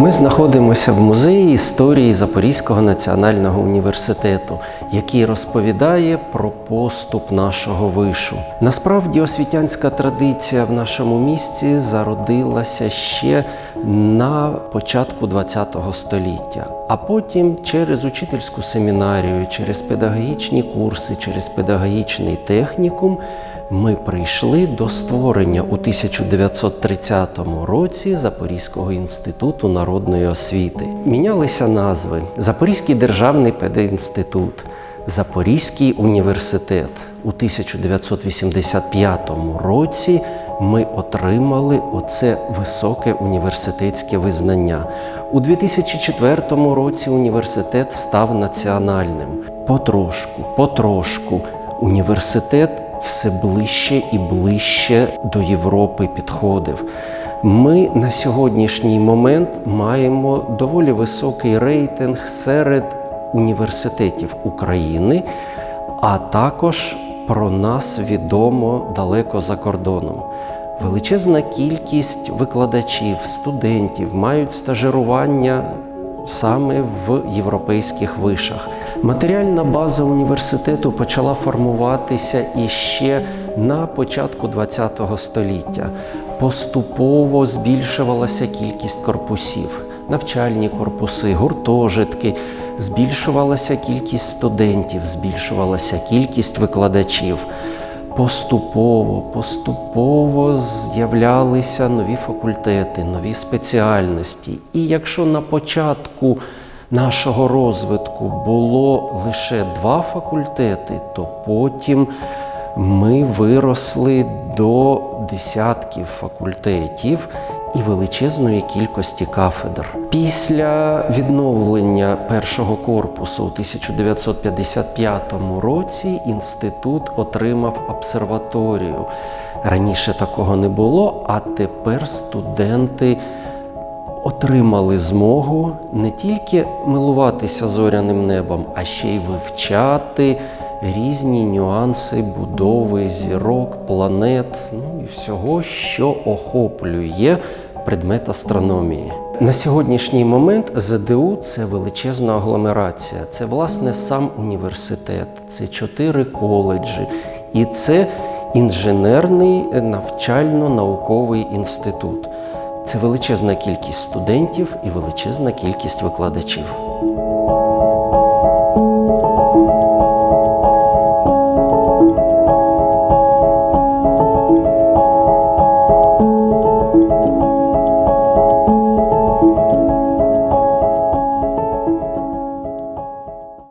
Ми знаходимося в музеї історії Запорізького національного університету, який розповідає про поступ нашого вишу. Насправді, освітянська традиція в нашому місті зародилася ще на початку ХХ століття, а потім через учительську семінарію, через педагогічні курси, через педагогічний технікум. Ми прийшли до створення у 1930 році Запорізького інституту народної освіти. Мінялися назви: Запорізький державний пединститут, Запорізький університет. У 1985 році ми отримали оце високе університетське визнання. У 2004 році університет став національним. Потрошку, потрошку університет все ближче і ближче до Європи підходив. Ми на сьогоднішній момент маємо доволі високий рейтинг серед університетів України, а також про нас відомо далеко за кордоном. Величезна кількість викладачів, студентів мають стажирування саме в європейських вишах. Матеріальна база університету почала формуватися іще на початку ХХ століття. Поступово збільшувалася кількість корпусів, навчальні корпуси, гуртожитки, збільшувалася кількість студентів, збільшувалася кількість викладачів. Поступово, поступово з'являлися нові факультети, нові спеціальності. І якщо на початку нашого розвитку було лише два факультети, то потім ми виросли до десятків факультетів і величезної кількості кафедр. Після відновлення першого корпусу у 1955 році інститут отримав обсерваторію. Раніше такого не було, а тепер студенти отримали змогу не тільки милуватися зоряним небом, а ще й вивчати різні нюанси будови зірок, планет, ну і всього, що охоплює предмет астрономії. На сьогоднішній момент ЗДУ це величезна агломерація. Це власне сам університет, це чотири коледжі, і це інженерний навчально-науковий інститут. Це величезна кількість студентів і величезна кількість викладачів.